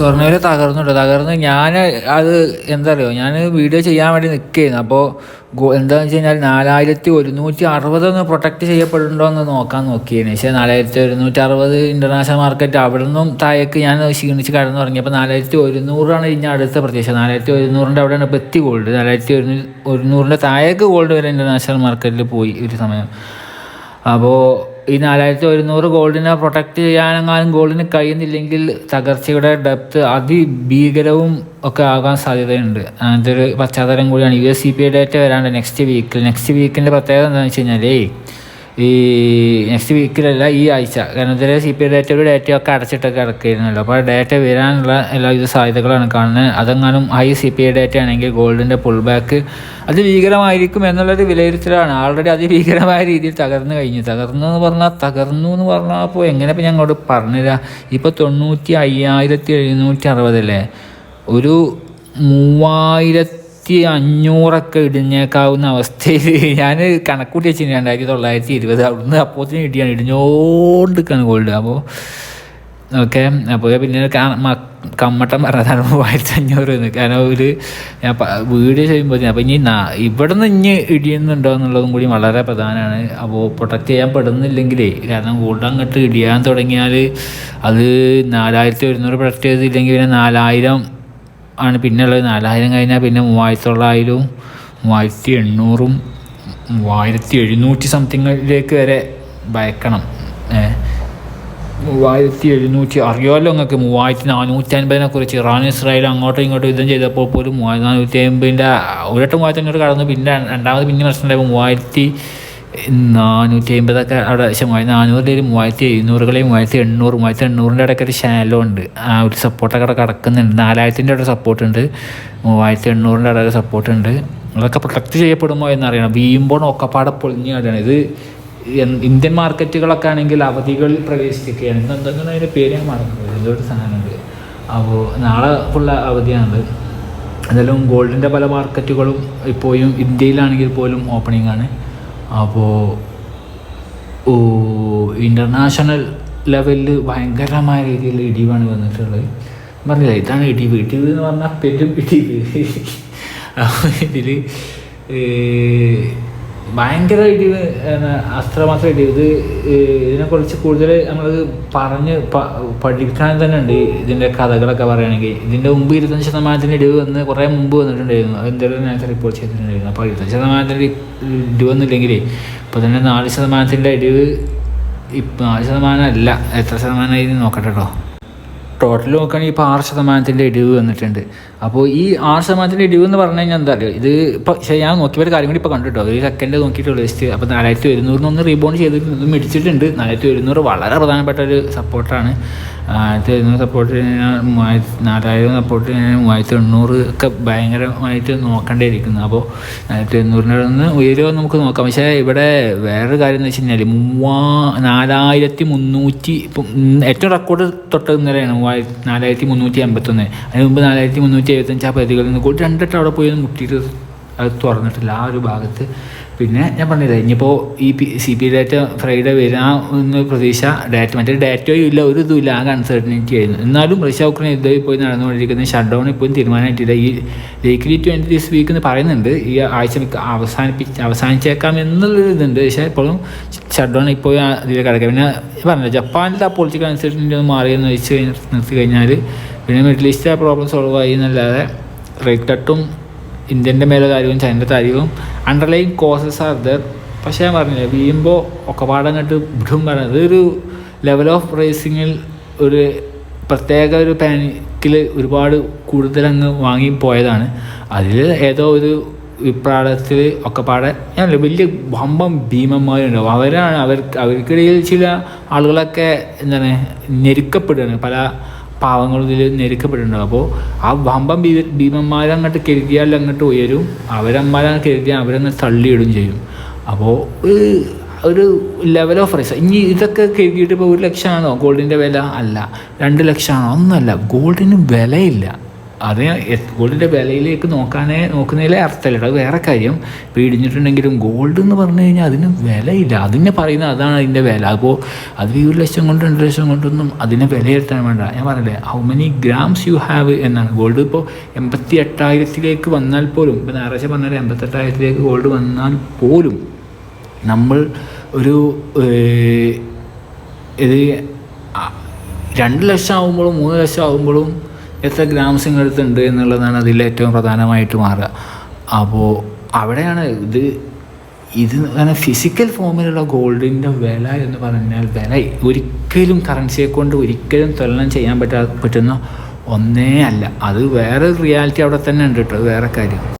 സ്വർണവില തകർന്നുണ്ട് തകർന്ന് ഞാൻ അത് എന്താ പറയുക ഞാൻ വീഡിയോ ചെയ്യാൻ വേണ്ടി നിൽക്കുകയായിരുന്നു അപ്പോൾ എന്താണെന്ന് വെച്ച് കഴിഞ്ഞാൽ നാലായിരത്തി ഒരുന്നൂറ്റി അറുപത് ഒന്ന് പ്രൊട്ടക്റ്റ് ചെയ്യപ്പെടുന്നുണ്ടോ എന്ന് നോക്കാൻ നോക്കിയേനെ. പക്ഷേ നാലായിരത്തി ഒരുന്നൂറ്റി അറുപത് ഇന്റർനാഷണൽ മാർക്കറ്റ് അവിടെ നിന്നും താഴേക്ക് ഞാൻ ക്ഷീണിച്ച് കടന്നു തുടങ്ങിയപ്പോൾ നാലായിരത്തി ഒരുന്നൂറാണ് ഇനി അടുത്ത പ്രത്യേകിച്ച് നാലായിരത്തി ഒരുന്നൂറിന്റെ അവിടെയാണ് ഇപ്പോൾ എത്തി ഗോൾഡ് നാലായിരത്തി ഒരുന്നൂ ഒരുന്നൂറിന്റെ താഴേക്ക് ഗോൾഡ് വരെ ഇന്റർനാഷണൽ മാർക്കറ്റിൽ പോയി ഒരു സമയം. അപ്പോൾ ഈ നാലായിരത്തി ഒരുന്നൂറ് ഗോൾഡിനെ പ്രൊട്ടക്റ്റ് ചെയ്യാനെങ്ങാനും ഗോൾഡിന് കഴിയുന്നില്ലെങ്കിൽ തകർച്ചയുടെ ഡെപ്ത് അതിഭീകരവും ഒക്കെ ആകാൻ സാധ്യതയുണ്ട്. അങ്ങനത്തെ ഒരു പശ്ചാത്തലം കൂടിയാണ്. U S C P I ഡേറ്റ വരാണ്ട് നെക്സ്റ്റ് വീക്കിൽ നെക്സ്റ്റ് വീക്കിന്റെ പ്രത്യേകത എന്താണെന്ന് വെച്ച് കഴിഞ്ഞാൽ ഈ നെക്സ്റ്റ് വീക്കിലല്ല ഈ ആഴ്ച. കാരണം ഇതുവരെ സി പി ഐ ഡേറ്റയുടെ ഡേറ്റയൊക്കെ അടച്ചിട്ടൊക്കെ ഇറക്കിയിരുന്നല്ലോ അപ്പോൾ ഡേറ്റ വരാനുള്ള എല്ലാവിധ സാധ്യതകളാണ് കാണുന്നത്. അതെങ്ങാനും high C P I data ആണെങ്കിൽ ഗോൾഡിന്റെ പുൾ ബാക്ക് അത് ഭീകരമായിരിക്കും എന്നുള്ളൊരു വിലയിരുത്തലാണ്. ആൾറെഡി അതിഭീകരമായ രീതിയിൽ തകർന്നു കഴിഞ്ഞു. തകർന്നു എന്ന് പറഞ്ഞാൽ തകർന്നു എന്ന് പറഞ്ഞാൽ അപ്പോൾ എങ്ങനെ ഇപ്പം ഞങ്ങളോട് പറഞ്ഞുതരാ? ഇപ്പോൾ തൊണ്ണൂറ്റി അയ്യായിരത്തി എഴുന്നൂറ്റി അറുപതല്ലേ ഒരു മൂവായിരത്തി അഞ്ഞൂറൊക്കെ ഇടിഞ്ഞേക്കാവുന്ന അവസ്ഥയിൽ ഞാൻ കണക്കൂട്ടി വെച്ചിരുന്നു രണ്ടായിരത്തി തൊള്ളായിരത്തി ഇരുപത്. അവിടുന്ന് അപ്പോത്തിന് ഇടിയാണ് ഇടിഞ്ഞോണ്ടിരിക്കുകയാണ് ഗോൾഡ് അപ്പോൾ ഓക്കെ അപ്പോൾ പിന്നെ കമ്മട്ടം പറഞ്ഞതാണ് മൂവായിരത്തി അഞ്ഞൂറ് എന്ന്. കാരണം ഒരു ഞാൻ വീഡിയോ ചെയ്യുമ്പോൾ അപ്പോൾ ഇനി ഇവിടെ നിന്ന് ഇനി ഇടിയുന്നുണ്ടോ എന്നുള്ളതും കൂടി വളരെ പ്രധാനമാണ്. അപ്പോൾ പ്രൊട്ടക്റ്റ് ചെയ്യാൻ പെടുന്നില്ലെങ്കിലേ കാരണം ഗോൾഡ് അങ്ങോട്ട് ഇടിയാൻ തുടങ്ങിയാൽ അത് നാലായിരത്തി ഒരുന്നൂറ് പ്രൊട്ടക്റ്റ് ചെയ്തില്ലെങ്കിൽ പിന്നെ നാലായിരം ആണ് പിന്നെ ഉള്ളത് നാലായിരം കഴിഞ്ഞാൽ പിന്നെ മൂവായിരത്തി തൊള്ളായിരവും മൂവായിരത്തി എണ്ണൂറും മൂവായിരത്തി എഴുന്നൂറ്റി സംതിങ്ങിലേക്ക് വരെ ഭയക്കണം. മൂവായിരത്തി എഴുന്നൂറ്റി അറിയാമല്ലോ നിങ്ങൾക്ക് മൂവായിരത്തി നാനൂറ്റി അൻപതിനെ കുറിച്ച് ഇറാൻ ഇസ്രായേൽ അങ്ങോട്ടും ഇങ്ങോട്ടും യുദ്ധം ചെയ്തപ്പോൾ പോലും മൂവായിരത്തി നാനൂറ്റി അമ്പതിന്റെ എട്ട് മൂവായിരത്തി അഞ്ഞൂറ് കടന്നു പിന്നെ രണ്ടാമത് പിന്നെ പ്രശ്നമുണ്ടായപ്പോൾ മൂവായിരത്തി നാനൂറ്റി അമ്പതൊക്കെ അവിടെ മൂവായിരത്തി നാനൂറിൽ മൂവായിരത്തി എഴുന്നൂറുകളെയും മൂവായിരത്തി എണ്ണൂറ് മൂവായിരത്തി എണ്ണൂറിന്റെ ഇടയ്ക്ക് ഒരു ശാലോ ഉണ്ട് ആ ഒരു സപ്പോർട്ടൊക്കെ അവിടെ കിടക്കുന്നുണ്ട്. നാലായിരത്തിന്റെ അവിടെ സപ്പോർട്ട് ഉണ്ട് മൂവായിരത്തി എണ്ണൂറിന്റെ ഇടയ്ക്ക് സപ്പോർട്ട് ഉണ്ട് അതൊക്കെ പ്രൊട്ടക്റ്റ് ചെയ്യപ്പെടുമോ എന്നറിയണം. വീമ്പോൺ ഒക്കപ്പാടെ പൊളിഞ്ഞു കളിയാണ് ഇത് ഇന്ത്യൻ മാർക്കറ്റുകളൊക്കെ ആണെങ്കിൽ അവധികളിൽ പ്രവേശിക്കുകയാണ്. ഇന്ന് എന്തെങ്കിലും അതിന്റെ പേര് ഞാൻ മറക്കുന്നത് എന്തോ ഒരു സാധനമുണ്ട്. അപ്പോൾ നാളെ ഫുള്ള അവധിയാണ്. എന്തായാലും ഗോൾഡിന്റെ പല മാർക്കറ്റുകളും ഇപ്പോഴും ഇന്ത്യയിലാണെങ്കിൽ പോലും ഓപ്പണിംഗ് ആണ്. അപ്പോൾ ഇന്റർനാഷണൽ ലെവലിൽ ഭയങ്കരമായ രീതിയിൽ ഇടിവാണ് വന്നിട്ടുള്ളത്. പറഞ്ഞില്ല ഇതാണ് ഇടിവ് ഇടിവ് എന്ന് പറഞ്ഞാൽ പെരും ഇടിവ് അപ്പോൾ ഇതിൽ ഭയങ്കര ഇത് അസ്ത്രമാത്രമായിട്ട് ഇത് ഇതിനെക്കുറിച്ച് കൂടുതൽ നമ്മൾ പറഞ്ഞ് പഠിക്കാൻ തന്നെ ഉണ്ട്. ഇതിന്റെ കഥകളൊക്കെ പറയുകയാണെങ്കിൽ ഇതിന്റെ മുമ്പ് ഇരുപത്തഞ്ച് ശതമാനത്തിന്റെ ഇടിവ് വന്ന് കുറേ മുമ്പ് വന്നിട്ടുണ്ടായിരുന്നു. എന്തായാലും നേരത്തെ റിപ്പോർട്ട് ചെയ്തിട്ടുണ്ടായിരുന്നു. അപ്പോൾ ഇരുപത്തഞ്ച് ശതമാനത്തിന്റെ ഇടിവ് വന്നില്ലെങ്കിൽ ഇപ്പോൾ തന്നെ നാല് ശതമാനത്തിന്റെ ഇടിവ് ഇപ്പം നാല് ശതമാനം അല്ല. എത്ര ശതമാനമായി നോക്കട്ടെ കേട്ടോ ടോട്ടൽ നോക്കുകയാണെങ്കിൽ ഇപ്പോൾ ആറ് ശതമാനത്തിന്റെ ഇടിവ് വന്നിട്ടുണ്ട്. അപ്പോൾ ഈ ആറ് ശതമാനത്തിന്റെ ഇടിവ് എന്ന് പറഞ്ഞു കഴിഞ്ഞാൽ എന്താ പറയുക ഇത് ഇപ്പോൾ ഞാൻ നോക്കിയ ഒരു കാര്യം കൂടി ഇപ്പോൾ കണ്ടിട്ടോ. ഒരു സെക്കൻഡ് നോക്കിയിട്ടുള്ളൂ ജസ്റ്റ് അപ്പോൾ നാലായിരത്തി ഒരുന്നൂറിനൊന്ന് ഒന്ന് ചെയ്തിട്ടുണ്ട് മേടിച്ചിട്ടുണ്ട്. നാലായിരത്തി ഒരുന്നൂറ് വളരെ പ്രധാനപ്പെട്ട ഒരു സപ്പോർട്ടാണ് ആയിരത്തി എഴുന്നൂറ് സപ്പോർട്ട് മൂവായിരത്തി നാലായിരം സപ്പോർട്ട് മൂവായിരത്തി എണ്ണൂറ് ഒക്കെ ഭയങ്കരമായിട്ട് നോക്കേണ്ടിയിരിക്കുന്നു. അപ്പോൾ ആയിരത്തി എണ്ണൂറിന്റെ നിന്ന് ഉയരുമോ നമുക്ക് നോക്കാം. പക്ഷേ ഇവിടെ വേറൊരു കാര്യം എന്ന് വെച്ച് കഴിഞ്ഞാൽ മൂവാ നാലായിരത്തി മുന്നൂറ്റി ഇപ്പം ഏറ്റവും റെക്കോർഡ് തൊട്ട് ഇന്നലെയാണ്. മൂവായിരത്തി നാലായിരത്തി മുന്നൂറ്റി എൺപത്തൊന്ന് അതിന് മുമ്പ് നാലായിരത്തി മുന്നൂറ്റി എഴുപത്തഞ്ച് ആ പ്രതികളിൽ നിന്ന് കൂടി രണ്ടിട്ട് അവിടെ പോയി മുട്ടിയിട്ട് അത് തുറന്നിട്ടില്ല. ആ ഒരു ഭാഗത്ത് പിന്നെ ഞാൻ പറഞ്ഞില്ലേ ഇനിയിപ്പോൾ ഈ P C P data Friday വരാൻ എന്ന് പ്രതീക്ഷ ഡാറ്റ മറ്റേ ഡാറ്റയും ഇല്ല ഒരു ഇതും ഇല്ല ആകെ ആയിരുന്നു. എന്നാലും റഷ്യ ഉക്രൈൻ യുദ്ധം ഇപ്പോൾ നടന്നുകൊണ്ടിരിക്കുന്ന ഷട്ട് ഡൗൺ ഇപ്പോഴും തീരുമാനമായിട്ടില്ല. ഈ ലേക്കിലി ട്വന്റി ദിസ് വീക്ക് എന്ന് പറയുന്നുണ്ട്. ഈ ആഴ്ച അവസാനിപ്പിച്ച് അവസാനിച്ചേക്കാം എന്നുള്ളൊരു ഇതുണ്ട്. പക്ഷേ ഇപ്പോഴും ഷട്ട് ഡൗൺ ഇപ്പോൾ ഇതിൽ കിടക്കുക. പിന്നെ പറഞ്ഞില്ല ജപ്പാനിലെ ആ പൊളിറ്റിക്കൽ അൺസർട്ടനിറ്റി ഒന്ന് മാറിയെന്ന് വെച്ച് കഴിഞ്ഞ് നിർത്തി കഴിഞ്ഞാൽ പിന്നെ മിഡിൽ ഈസ്റ്റ് ആ പ്രോബ്ലം സോൾവ് ആയി എന്നല്ലാതെ റേറ്റ് കട്ടും ഇന്ത്യന്റെ മേലെ കാര്യവും ചൈനയുടെ കാര്യവും അണ്ടർലൈൻ കോസസ് ആർ ദർ പക്ഷേ ഞാൻ പറഞ്ഞില്ല വീഴുമ്പോൾ ഒക്കെ പാടങ്ങോട്ട് വിടും പറഞ്ഞത് ഇതൊരു ലെവൽ ഓഫ് റേസിങ്ങിൽ ഒരു പ്രത്യേക ഒരു പാനിക്കിൽ ഒരുപാട് കൂടുതൽ അങ്ങ് വാങ്ങി പോയതാണ്. അതിൽ ഏതോ ഒരു വിപ്രാളത്തിൽ ഒക്കെ പാടെ ഞാൻ വലിയ വമ്പം ഭീമന്മാരുണ്ടാവും അവരാണ് അവർ അവർക്കിടയിൽ ചില ആളുകളൊക്കെ എന്താണ് ഞെരുക്കപ്പെടുകയാണ്. പല പാവങ്ങളും ഇതിൽ ഞെരുക്കപ്പെട്ടിട്ടുണ്ടാവും അപ്പോൾ ആ വമ്പം ഭീ ഭീമന്മാരങ്ങോട്ട് കരുതിയാൽ അങ്ങോട്ട് ഉയരും. അവരന്മാരങ്ങ് കരുതിയാൽ അവരങ്ങ് തള്ളിയിടും ചെയ്യും. അപ്പോൾ ഒരു ലെവൽ ഓഫ് റൈസ് ഇനി ഇതൊക്കെ കരുതിയിട്ട് ഇപ്പോൾ ഒരു ലക്ഷമാണോ? ഗോൾഡിന്റെ വില? അല്ല. രണ്ട് ലക്ഷമാണോ? ഒന്നുമല്ല. ഗോൾഡിന് വിലയില്ല. അത് ഗോൾഡിന്റെ വിലയിലേക്ക് നോക്കാനേ നോക്കുന്നതിലേ അർത്ഥമില്ല. അത് വേറെ കാര്യം. ഇപ്പോൾ ഗോൾഡ് എന്ന് പറഞ്ഞു കഴിഞ്ഞാൽ അതിന് വിലയില്ല. അതിനെ പറയുന്ന അതാണ് അതിന്റെ വില. അപ്പോൾ അത് ഒരു ലക്ഷം കൊണ്ട് രണ്ട് ലക്ഷം കൊണ്ടൊന്നും അതിനെ വിലയിരുത്താൻ വേണ്ട. ഞാൻ പറഞ്ഞില്ലേ how many grams you have എന്നാണ്. ഗോൾഡ് ഇപ്പോൾ എൺപത്തി എട്ടായിരത്തിലേക്ക് വന്നാൽ പോലും ഇപ്പോൾ ഞായറാഴ്ച പറഞ്ഞാൽ എൺപത്തെട്ടായിരത്തിലേക്ക് ഗോൾഡ് വന്നാൽ പോലും നമ്മൾ ഒരു ഇത് രണ്ട് ലക്ഷം ആകുമ്പോഴും മൂന്ന് ലക്ഷം ആകുമ്പോഴും എത്ര ഗ്രാംസ് ഇങ്ങടുത്തുണ്ട് എന്നുള്ളതാണ് അതിൽ ഏറ്റവും പ്രധാനമായിട്ട് മാറുക. അപ്പോൾ അവിടെയാണ് ഇത് ഇത് അങ്ങനെ ഫിസിക്കൽ ഫോമിലുള്ള ഗോൾഡിന്റെ വില എന്ന് പറഞ്ഞാൽ വില ഒരിക്കലും കറൻസിയെ കൊണ്ട് ഒരിക്കലും തുലനം ചെയ്യാൻ പറ്റാ പറ്റുന്ന ഒന്നേ അല്ല. അത് വേറെ റിയാലിറ്റി അവിടെ തന്നെ ഉണ്ട് കേട്ടോ വേറെ കാര്യം.